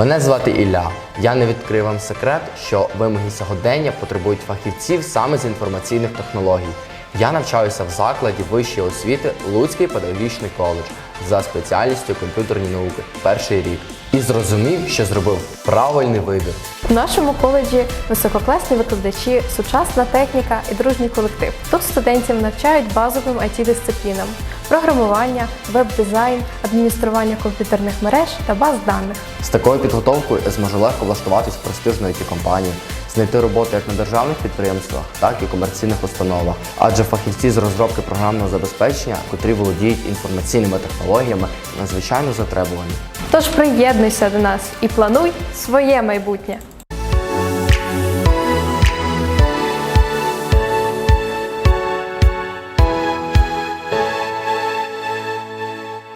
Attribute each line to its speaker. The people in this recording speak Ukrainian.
Speaker 1: Мене звати Ілля. Я не відкрию вам секрет, що вимоги сьогодення потребують фахівців саме з інформаційних технологій. Я навчаюся в закладі вищої освіти Луцький педагогічний коледж за спеціальністю комп'ютерні науки перший рік і зрозумів, що зробив правильний вибір.
Speaker 2: В нашому коледжі висококласні викладачі, сучасна техніка і дружній колектив. Тут студентів навчають базовим it дисциплінам програмування, веб-дизайн, адміністрування комп'ютерних мереж та баз даних.
Speaker 1: З такою підготовкою я зможу легко влаштуватись в престижну it компанію знайти роботу як на державних підприємствах, так і комерційних установах. Адже фахівці з розробки програмного забезпечення, котрі володіють інформаційними технологіями, надзвичайно затребувані.
Speaker 2: Тож приєднуйся до нас і плануй своє майбутнє.